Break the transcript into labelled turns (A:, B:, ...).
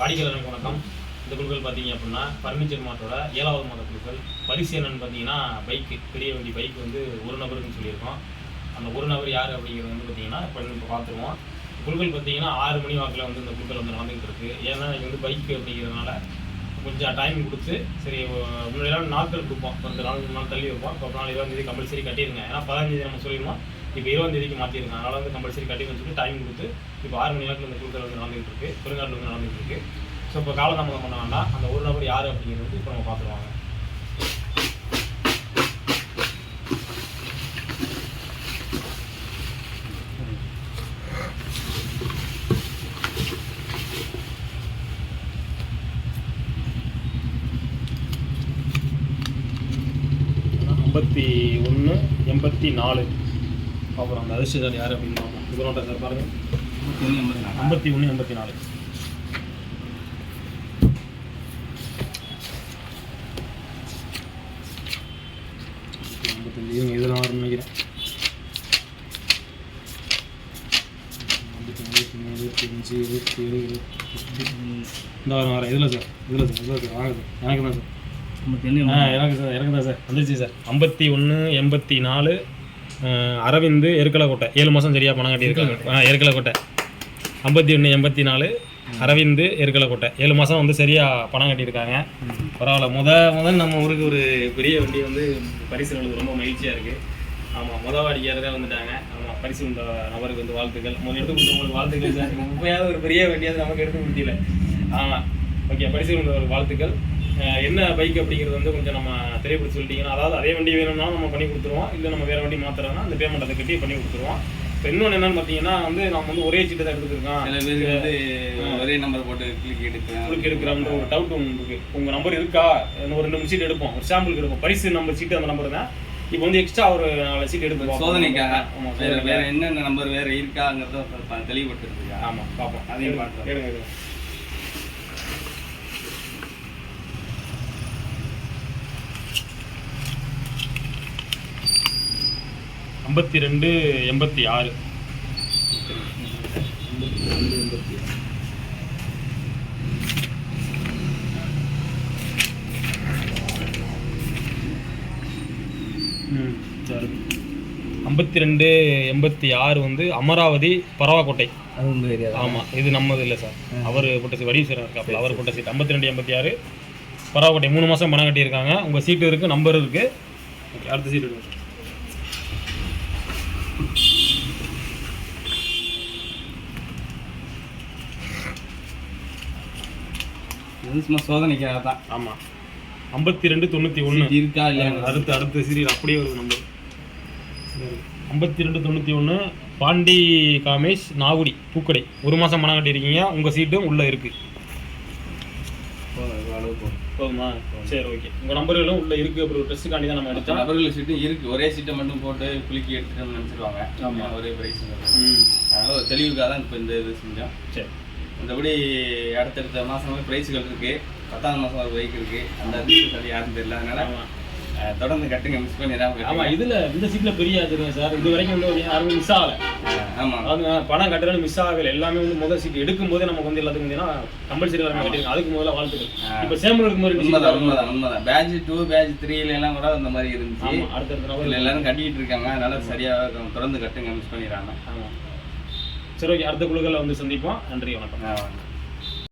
A: வாடிக்கையாளருக்கு வணக்கம். இந்த குழுக்கள் பார்த்தீங்க அப்படின்னா ஃபர்னிச்சர் மாட்டோட ஏழாவது மாத குழுக்கள். பரிசு என்னன்னு பார்த்தீங்கன்னா பைக்கு பெரிய வண்டி பைக் வந்து ஒரு நபருக்குன்னு சொல்லியிருக்கோம். அந்த ஒரு நபர் யார் அப்படிங்கிறது வந்து பார்த்தீங்கன்னா இப்போ இப்போ பார்த்துருவோம். குழுக்கள் பார்த்தீங்கன்னா ஆறு மணி வாக்கில் வந்து இந்த குழுக்கள் வந்து நடந்துகிட்டு இருக்கு. ஏன்னா இங்கே வந்து பைக் அப்படிங்கிறதுனால கொஞ்சம் டைம் கொடுத்து சரி முன்னாடியெல்லாம் நாட்கள் கொடுப்போம். பத்து நாள் மூணு நாள் தள்ளி வைப்போம். இப்போ நாள் இருபதாந்தேதி கம்பல்சரி கட்டிடுங்க. ஏன்னா பதினஞ்சு நம்ம சொல்லிடுவோம். இப்போ இருபதாம் தேதிக்கு மாற்றிருங்க அதனால வந்து கம்பல்சரி கட்டி வச்சுட்டு டைம் கொடுத்து இப்போ ஆறு மணி நேரத்தில் இந்த குழுக்கள் வந்து நடந்துகிட்டு இருக்கு. பெருங்காட்டில் வந்து நடந்துகிட்டு இருக்கு. ஸோ இப்போ காலதாமதம் பண்ண வேண்டாம். அந்த ஒரு நபர் யார் அப்படிங்கிறது இப்போ நம்ம பார்த்துருவாங்க. எண்பத்தி ஒன்று எண்பத்தி நாலு. அப்புறம் அந்த அதிர்ஷ்டசாலி யார் அப்படின்னு பார்ப்போம். இதுனோட்ட சார் பாருங்கள் ஐம்பத்தி ஒன்று எண்பத்தி நாலு. ஐம்பத்தஞ்சு இவங்க இதெல்லாம் வரும்னு நினைக்கிறேன். இருபத்தி அஞ்சு இருபத்தி ஏழு இருபத்தி இந்த வாரம் வரேன் இதில் சார் இதில் சார் இதில் சார் ஆகுது. எனக்கு தான் சார். ஆ எனக்கு சார் எனக்கு தான் சார். வந்துருச்சு சார். ஐம்பத்தி ஒன்று எண்பத்தி நாலு அரவிந்து எருக்கலைக்கோட்டை. ஏழு மாதம் சரியாக பணம் கட்டியிருக்காங்க ஆ எருக்கலைக்கோட்டை. ஐம்பத்தி ஒன்று எண்பத்தி நாலு அரவிந்து எருக்கலைக்கோட்டை. ஏழு மாதம் வந்து சரியாக பணம் கட்டியிருக்காங்க பரவாயில்ல. முத முதல் நம்ம ஊருக்கு ஒரு பெரிய வண்டி வந்து பரிசு ரொம்ப மகிழ்ச்சியாக இருக்குது ஆமாம் முத வாடிக்கையாளரே வந்துட்டாங்க. ஆமாம் பரிசு இந்த நபருக்கு வந்து வாழ்த்துக்கள். முதல் எடுத்து கொடுத்த உங்களுக்கு வாழ்த்துக்கள் சார். முப்பையாவது ஒரு பெரிய வண்டியாவது நமக்கு எடுத்து கொடுத்தீல. ஆமாம் ஓகே பரிசு கொடுத்த வாழ்த்துக்கள். என்ன பைக் அப்படிங்கிறது வந்து கொஞ்சம் நம்ம தெரியப்படுத்தி சொல்லிட்டீங்கன்னா அதாவது அதே வண்டி வேணும்னா நம்ம பண்ணி கொடுத்துருவோம். இல்லை நம்ம வேறு வண்டி மாத்துறோம்னா அந்த பேமெண்ட் அதை கட்டி பண்ணி கொடுத்துருவோம். இப்போ இன்னொன்று என்னன்னு பார்த்தீங்கன்னா வந்து நம்ம வந்து ஒரே சீட்டை தான் எடுத்துருக்கோம்.
B: சில வந்து ஒரே நம்பர் போட்டு கிளிக் எடுக்கலாம்
A: உங்களுக்கு எடுக்கிறோம்ன்ற ஒரு டவுட் உங்களுக்கு உங்கள் நம்பர் இருக்கா? ஒரு ரெண்டு மூணு சீட் எடுப்போம். ஒரு சாம்பிளுக்கு எடுப்போம். பரிசு நம்பர் சீட்டு அந்த நம்பர் தான். இப்போ வந்து எக்ஸ்ட்ரா ஒரு நாலு சீட் எடுப்போம்
B: சோதனைக்காக வேற வேற என்னென்ன நம்பர் வேற இருக்காங்கிறத தெளிவுபடுத்துறதுக்கா?
A: ஆமாம் பார்ப்போம்.
B: அதையும் பார்க்கலாம்.
A: எடுங்க. ஐம்பத்தி ரெண்டு எண்பத்தி ஆறு ஐம்பத்தி ரெண்டு எண்பத்தி ஆறு வந்து அமராவதி பரவாக்கோட்டை.
B: அது உங்க ஏரியா
A: ஆமா இது நம்மது இல்லை சார். அவர் போட்ட சீட் வடிவீஸ்வரர் இருக்காப்புல அவர் போட்ட சீட் ஐம்பத்தி ரெண்டு எண்பத்தி ஆறு பரவாக்கோட்டை மூணு மாதம் பணம் கட்டியிருக்காங்க. உங்கள் சீட்டு இருக்குது நம்பர் இருக்குது ஓகே அடுத்த சீட்
B: இது சும்மா சோதனைக்காக தான்.
A: ஆமாம் ஐம்பத்தி ரெண்டு தொண்ணூற்றி ஒன்று
B: இருக்கா இல்லையா?
A: அடுத்த அடுத்த சீரியல் அப்படியே வருது நம்பர் ஐம்பத்தி ரெண்டு தொண்ணூற்றி ஒன்று பாண்டி காமேஷ் நாகுடி பூக்கடை. ஒரு மாதம் பணம் கட்டியிருக்கீங்க. உங்கள் சீட்டும் உள்ளே இருக்குது
B: போதும்,
A: சரி ஓகே உங்கள் நம்பர்களும் உள்ளே இருக்குது அப்படி ஒரு டெஸ்ட்டுக்காண்டி தான் நம்ம எடுத்தோம்.
B: நபர்கள் சீட்டும் இருக்கு. ஒரே சீட்டை மட்டும் போட்டு குலுக்கி எடுத்துட்டு நினைச்சிருவாங்க.
A: ஆமா.
B: ஒரே பிரைஸ்
A: ம்.
B: அதனால தெளிவுக்காக தான் இப்போ இந்த இது செஞ்சோம்.
A: சரி.
B: மற்றபடி அடுத்தடுத்த மாதம் பிரைஸுகள் இருக்கு. பத்தாவது மாதம் ஒரு பைக் இருக்கு. அந்த அதிர்ஷ்டம் சரி யாரும் தெரியல. அதனால தொடர்ந்து கட்டுங்க மிஸ் பண்ணிடாம
A: ஆமா
B: கட்டுங்க.
A: இதுல இந்த சீட்ல பெரிய ஆச்சரியம் சார். இது வரைக்கும் வந்து ஒரு யாருமே மிஸ் ஆகல.
B: அஹ், ஆமா.
A: அதாவது பணம் கட்டுறது மிஸ் ஆகல. எல்லாமே வந்து முதல் சீட் எடுக்கும் போதே நமக்கு வந்து எல்லாத்துக்கும் வந்து கம்பல்சரி எல்லாமே கட்டிருக்கோம். அதுக்கு முதல்ல வாழ்த்துக்கள். இப்ப சேம்பல் இருக்கும்போது
B: உண்மைதான். உண்மைதான் உண்மைதான். பேட்ச் டூ பேட்ச் த்ரீல எல்லாம் கூட அந்த மாதிரி இருந்துச்சு. இதுல எல்லாரும் கட்டிட்டு இருக்காங்க. அதனால சரியா தொடர்ந்து கட்டுங்க மிஸ் பண்ணிடுறாங்க
A: ஆமா. சரி ஓகே. அடுத்த குழுக்களில் வந்து சந்திப்போம். நன்றி வணக்கம்.